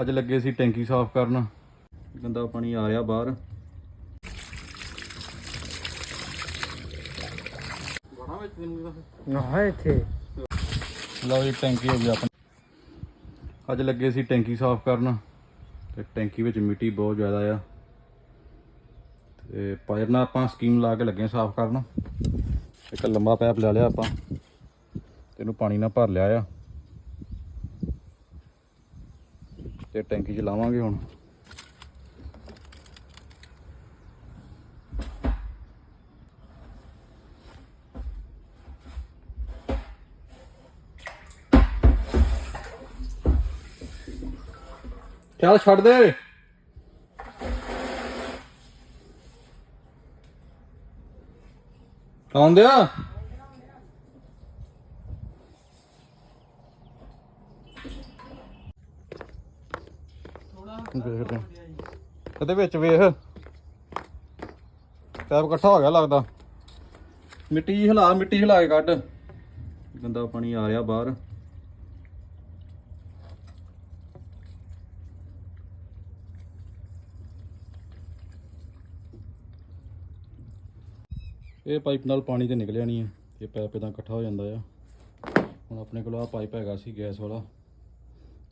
ਅੱਜ ਲੱਗੇ ਸੀ ਟੈਂਕੀ ਸਾਫ਼ ਕਰਨ। ਗੰਦਾ ਪਾਣੀ ਆ ਰਿਹਾ ਬਾਹਰ। ਬੜਾ ਵਿੱਚ ਮੈਨੂੰ ਇੱਥੇ। ਲਓ ਜੀ ਟੈਂਕੀ ਹੋ ਗਈ ਆਪਣੀ। ਅੱਜ ਲੱਗੇ ਸੀ ਟੈਂਕੀ ਸਾਫ਼ ਕਰਨ। ਤੇ ਟੈਂਕੀ ਵਿੱਚ ਮਿੱਟੀ ਬਹੁਤ ਜ਼ਿਆਦਾ ਆ। ਤੇ ਪਾਇਰ ਨਾਲ ਆਪਾਂ ਸਕੀਮ ਲਾ ਕੇ ਲੱਗੇ ਸਾਫ਼ ਕਰਨ। ਇੱਕ ਲੰਬਾ ਪਾਈਪ ਲੈ ਲਿਆ ਆਪਾਂ। ਤੇ ਇਹਨੂੰ ਪਾਣੀ ਨਾਲ ਭਰ ਲਿਆ ਆ। ਤੇ ਟੈਂਕੀ 'ਚ ਲਾਵਾਂਗੇ ਹੁਣ। ਚੱਲ ਛੱਡ ਦੇ। ਆਉਂਦੇ ਆ? ਵੇਖਦੇ ਹਾਂ। ਇਹਦੇ ਵਿੱਚ ਵੇਖ। ਪੈਪ ਇਕੱਠਾ ਹੋ ਗਿਆ ਲੱਗਦਾ। ਮਿੱਟੀ ਹਿਲਾ ਮਿੱਟੀ ਹਿਲਾ ਕੇ ਕੱਢ। ਗੰਦਾ ਪਾਣੀ ਆ ਰਿਹਾ ਬਾਹਰ। ਇਹ ਪਾਈਪ ਨਾਲ ਪਾਣੀ ਤੇ ਨਿਕਲਿਆ ਨਹੀਂ ਹੈ। ਇਹ ਪਾਈਪ ਇਦਾਂ ਇਕੱਠਾ ਹੋ ਜਾਂਦਾ ਆ। ਹੁਣ ਆਪਣੇ ਕੋਲ ਆ ਪਾਈਪ ਹੈਗਾ ਸੀ, ਗੈਸ ਵਾਲਾ।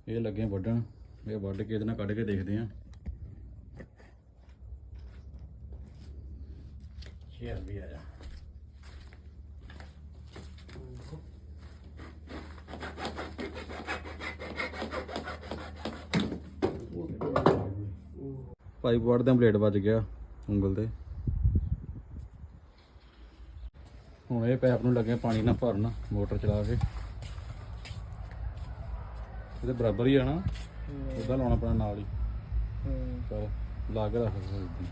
ਇਹ ਲੱਗੇ ਵੱਢਣ। ਇਹ ਵੱਢ ਕੇ ਇਹਦੇ ਨਾਲ ਕੱਢ ਕੇ ਦੇਖਦੇ ਆ ਸ਼ੇਰ ਵੀ ਆਇਆ ਪਾਈਪ ਵੱਢਦੇ ਬਲੇਡ ਵੱਜ ਗਿਆ ਉਂਗਲ ਤੇ। ਹੁਣ ਇਹ ਪੈਪ ਨੂੰ ਲੱਗੇ ਪਾਣੀ ਨਾਲ ਭਰਨ ਮੋਟਰ ਚਲਾ ਕੇ। ਇਹਦੇ ਬਰਾਬਰ ਹੀ ਆ ਨਾ। ਉਹਦਾ ਲਾਉਣਾ ਪੈਣਾ ਨਾਲ ਹੀ। ਚਲ ਲਾ ਕੇ ਰੱਖ ਸਕਦੇ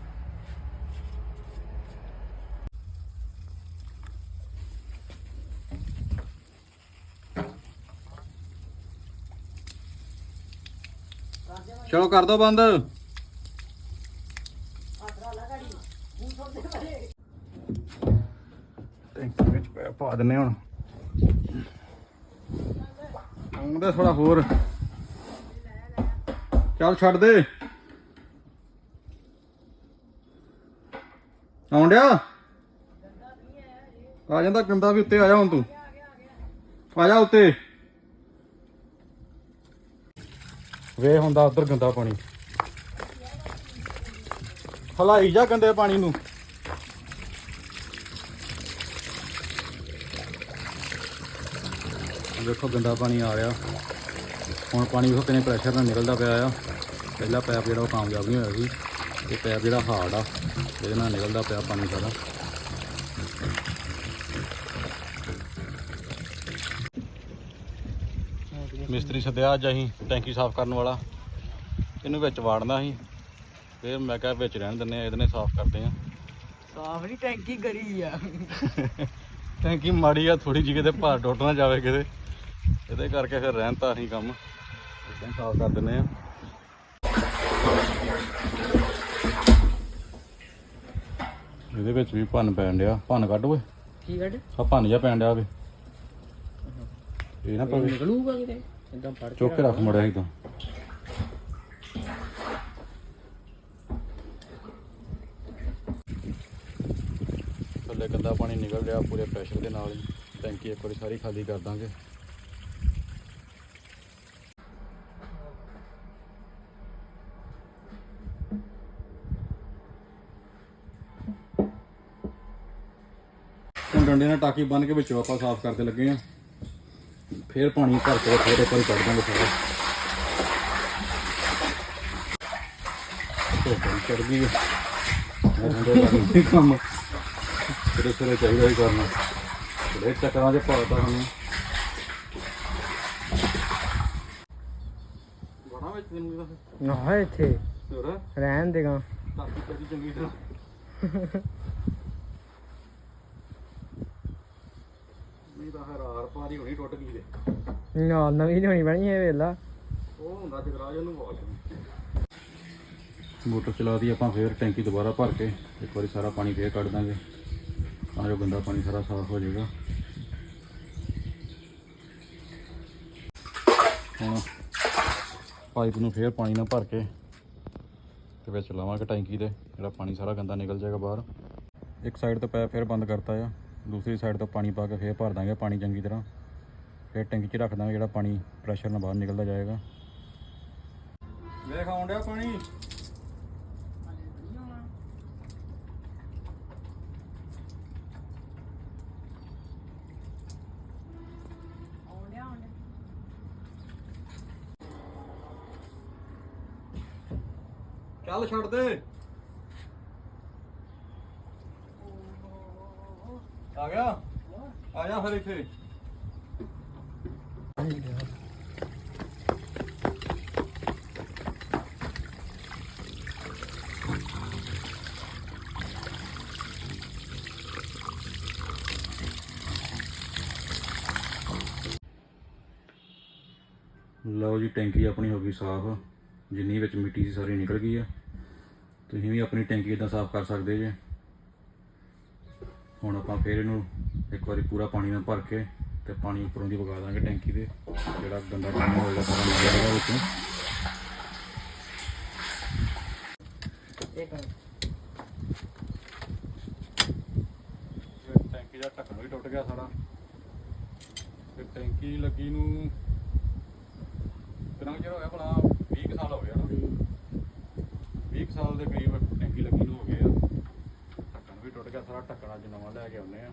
ਚਲੋ ਕਰ ਦੋ ਬੰਦ। ਟੈਂਕੀ ਵਿੱਚ ਪੈ ਦਿੰਨੇ ਹੁਣ। ਆਉਂਦਾ ਥੋੜਾ ਹੋਰ। ਚੱਲ ਛੱਡ ਦੇ। ਆਉਣ ਡਿਆ? ਆ ਜਾਂਦਾ ਗੰਦਾ ਵੀ ਉੱਤੇ, ਆ ਜਾ ਹੁਣ ਤੂੰ। ਆ ਜਾ ਉੱਤੇ। ਵੇ ਹੁੰਦਾ ਉਧਰ ਗੰਦਾ ਪਾਣੀ। ਹਲਾਈ ਜਾ ਗੰਦੇ ਪਾਣੀ ਨੂੰ। ਦੇਖੋ ਗੰਦਾ ਪਾਣੀ ਆ ਰਿਹਾ। ਹੁਣ ਪਾਣੀ ਉਹ ਕਿੰਨੇ ਪ੍ਰੈਸ਼ਰ ਨਾਲ ਨਿਕਲਦਾ ਪਿਆ ਆ। ਪਹਿਲਾ ਪੈਪ ਜਿਹੜਾ ਉਹ ਕਾਮਯਾਬ ਨਹੀਂ ਹੋਇਆ ਸੀ। ਇਹ ਪੈਪ ਜਿਹੜਾ ਹਾਰਡ ਆ ਇਹਦੇ ਨਾਲ ਨਿਕਲਦਾ ਪਿਆ ਪਾਣੀ ਸਾਰਾ। ਮਿਸਤਰੀ ਸੱਦਿਆ ਅੱਜ ਅਸੀਂ ਟੈਂਕੀ ਸਾਫ਼ ਕਰਨ ਵਾਲਾ। ਇਹਨੂੰ ਵਿੱਚ ਵਾੜਨਾ ਸੀ। ਫਿਰ ਮੈਂ ਕਿਹਾ ਵਿੱਚ ਰਹਿਣ ਦਿੰਨੇ ਆ ਇਹਦੇ ਨਾਲ ਸਾਫ਼ ਕਰਦੇ ਆ ਸਾਫ਼ ਨਹੀਂ ਟੈਂਕੀ ਗਰੀ ਆ। ਟੈਂਕੀ ਮਾੜੀ ਆ ਥੋੜੀ ਜਿਹੀ ਕਿਤੇ ਭਾਰ ਟੁੱਟ ਨਾ ਜਾਵੇ ਕਿਤੇ। ਇਹਦੇ ਕਰਕੇ ਫਿਰ ਰਹਿਣ ਤਾਂ ਅਸੀਂ ਕੰਮ। ਇਦਾਂ ਸਾਫ਼ ਕਰ ਦਿੰਨੇ ਆ। ਇਹਦੇ ਵਿੱਚ ਵੀ ਭੰਨ ਪੈਣ ਡਿਆ। ਭੰਨ ਕੱਢ ਓਏ। ਕੀ ਕੱਢ? ਆ ਭੰਨ ਜਾ ਪੈਣ ਡਿਆ ਵੇ। ਇਹ ਨਾ ਪਵੇ। ਨਿਕਲੂਗਾ ਕਿਤੇ? ਇਦਾਂ ਫੜ ਚੁੱਕ ਕੇ ਰੱਖ ਮੜਿਆ ਇਦਾਂ ਥੱਲੇ ਗੰਦਾ ਪਾਣੀ ਨਿਕਲ ਰਿਹਾ ਪੂਰੇ ਪ੍ਰੈਸ਼ਰ ਦੇ ਨਾਲ ਹੀ। ਟੈਂਕੀ ਇੱਕ ਵਾਰੀ ਸਾਰੀ ਖਾਲੀ ਕਰ ਦਾਂਗੇ। ਡੰਡੇ ਨਾਲ ਟਾਕੀ ਬੰਨ ਕੇ ਵਿੱਚੋਂ ਆਪਾਂ ਸਾਫ਼ ਕਰਦੇ ਲੱਗੇ ਆ ਫੇਰ ਪਾਣੀ ਭਰ ਕੇ ਫੇਰ ਇੱਕ ਵਾਰੀ ਕੱਢ ਦਾਂਗੇ ਸਾਰਾ। ਚੜ ਗਈ ਹੈ। ਕੰਮ ਤੇਰੇ ਸਿਰੇ ਚਾਹੀਦਾ ਹੀ ਕਰਨਾ। ਬੜੇ ਚੱਕਰਾਂ 'ਚ ਪਾਤਾ ਸਾਨੂੰ। ਬੜਾ ਵਿੱਚ ਮੈਨੂੰ ਇਹਦਾ ਆਹ ਇੱਥੇ। ਹੋਰ? ਰਹਿਣ ਦੇਗਾ ਟਾਕੀ ਕਦੀ ਚੰਗੀ ਤਰ੍ਹਾਂ। ਨਹੀਂ ਤਾਂ ਹਰਾਰ ਪਾਰੀ ਹੋਣੀ ਟੁੱਟ ਗਈ ਦੇ ਨਾ ਨਵੀਂ ਹੋਣੀ ਬਣੀ ਹੈ ਵੇਲਾ। ਉਹ ਹੁੰਦਾ ਜਗਰਾਜ ਉਹਨੂੰ ਵਾਲ ਮੋਟਰ ਚਲਾ ਦੀ ਆਪਾਂ ਫੇਰ ਟੈਂਕੀ ਦੁਬਾਰਾ ਭਰ ਕੇ ਇੱਕ ਵਾਰੀ ਸਾਰਾ ਪਾਣੀ ਫੇਰ ਕੱਢ ਦਾਂਗੇ। ਤਾਂ ਜੋ ਗੰਦਾ ਪਾਣੀ ਸਾਰਾ ਸਾਫ਼ ਹੋ ਜਾਏਗਾ। ਹੁਣ ਪਾਈਪ ਨੂੰ ਫੇਰ ਪਾਣੀ ਨਾਲ ਭਰ ਕੇ ਤੇ ਵਿੱਚ ਲਾਵਾਂਗੇ ਟੈਂਕੀ ਦੇ ਜਿਹੜਾ ਪਾਣੀ ਸਾਰਾ ਗੰਦਾ ਨਿਕਲ ਜਾਏਗਾ ਬਾਹਰ। ਇੱਕ ਸਾਈਡ ਤੋਂ ਪੈਪ ਫੇਰ ਬੰਦ ਕਰਤਾ ਆ। ਦੂਸਰੀ ਸਾਈਡ ਤੋਂ ਪਾਣੀ ਪਾ ਕੇ ਫੇਰ ਭਰ ਦਾਂਗੇ ਪਾਣੀ ਚੰਗੀ ਤਰ੍ਹਾਂ। ਫੇਰ ਟੈਂਕੀ 'ਚ ਰੱਖ ਦਾਂਗੇ ਜਿਹੜਾ ਪਾਣੀ ਪ੍ਰੈਸ਼ਰ ਨਾਲ ਬਾਹਰ ਨਿਕਲਦਾ ਜਾਏਗਾ। ਵੇਖ ਆਉਣ ਡਿਆ ਪਾਣੀ? ਚੱਲ ਛੱਡ ਦੇ। ਗਿਆ। ਆ ਜਾ ਫਿਰ ਇੱਥੇ। ਲਓ ਜੀ, ਟੈਂਕੀ ਆਪਣੀ ਹੋ ਗਈ ਸਾਫ਼। ਜਿੰਨੀ ਵਿੱਚ ਮਿੱਟੀ ਸੀ ਸਾਰੀ ਨਿਕਲ ਗਈ ਆ। ਤੁਸੀਂ ਵੀ ਆਪਣੀ ਟੈਂਕੀ ਇਦਾਂ ਸਾਫ਼ ਕਰ ਸਕਦੇ ਜੇ। ਹੁਣ ਆਪਾਂ ਫੇਰ ਇਹਨੂੰ ਇੱਕ ਵਾਰੀ ਪੂਰਾ ਪਾਣੀ ਨਾਲ ਭਰ ਕੇ ਤੇ ਪਾਣੀ ਉੱਪਰੋਂ ਦੀ ਵਗਾ ਦਾਂਗੇ ਟੈਂਕੀ ਦੇ ਜਿਹੜਾ ਗੰਦਾ ਪਾਣੀ ਹੋਏਗਾ ਸਾਰਾ ਨਿਕਲ ਜਾਏਗਾ ਵਿੱਚੋਂ। ਇੱਕ ਟੈਂਕੀ ਦਾ ਢੱਕਣ ਵੀ ਟੁੱਟ ਗਿਆ ਸਾਰਾ ਫਿਰ ਟੈਂਕੀ ਲੱਗੀ ਨੂੰ ਕਿੰਨਾ ਚਿਰ ਹੋ ਗਿਆ ਭਲਾ? 20 ਕੁ ਸਾਲ ਹੋ ਗਿਆ ਨਾ। 20 ਕੁ ਸਾਲ ਦੇ ਕਰੀਬ ਟੈਂਕੀ ਲੱਗੀ ਨੂੰ ਹੋ ਗਏ ਟੁੱਟ ਗਿਆ ਸਾਰਾ ਢੱਕਣ ਨਵਾਂ ਲੈ ਕੇ ਆਉਨੇ ਆ।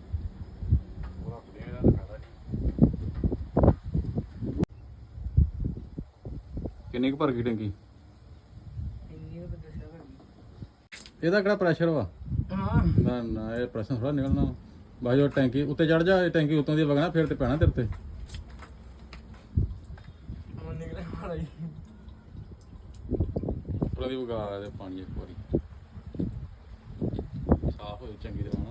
ਉਹ ਰੱਖਦੇ ਆ ਇਹਦਾ ਫਾਇਦਾ ਕਿੰਨੀ ਕੁ ਭਰ ਗਈ ਟੈਂਕੀ? ਇੰਨੀ ਕੁ ਦੱਸਿਆ ਭਾਈ ਇਹਦਾ ਕਿਹੜਾ ਪ੍ਰੈਸ਼ਰ ਵਾ? ਹਾਂ। ਨਾ ਨਾ ਇਹ ਪ੍ਰੈਸ਼ਰ ਥੋੜਾ ਨਿਕਲਣਾ ਬਾਈ ਉਹ ਟੈਂਕੀ ਉੱਤੇ ਚੜ ਜਾ ਇਹ ਟੈਂਕੀ ਉੱਤੋਂ ਦੀ ਵਗਣਾ ਫਿਰ ਤੇ ਪੈਣਾ ਤੇਰੇ ਤੇ। ਮਾਰਾ ਉੱਪਰੋਂ ਦੀ ਵਗਾ ਦੇ ਪਾਣੀ ਇੱਕ ਵਾਰੀ ਸਾਫ਼ ਹੋਈ ਚੰਗੀ ਤਰ੍ਹਾਂ ਨਾ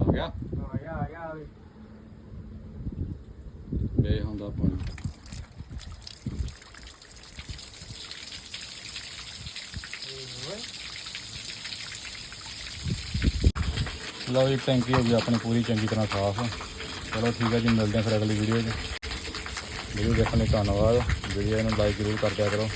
ਆ ਗਿਆ। ਆ ਗਿਆ ਆ ਗਿਆ ਵੇ ਹੁੰਦਾ ਪਾਣੀ ਲਓ ਜੀ, ਟੈਂਕੀ ਹੋ ਗਈ ਆਪਣੀ ਪੂਰੀ, ਚੰਗੀ ਤਰ੍ਹਾਂ ਸਾਫ਼। ਚਲੋ ਠੀਕ ਹੈ ਜੀ, ਮਿਲਦੇ ਹਾਂ ਫਿਰ ਅਗਲੀ ਵੀਡੀਓ 'ਚ। ਵੀਡੀਓ ਦੇਖਣ ਲਈ ਧੰਨਵਾਦ। ਵੀਡੀਓ ਨੂੰ ਲਾਈਕ ਜ਼ਰੂਰ ਕਰ ਦਿਆ ਕਰੋ।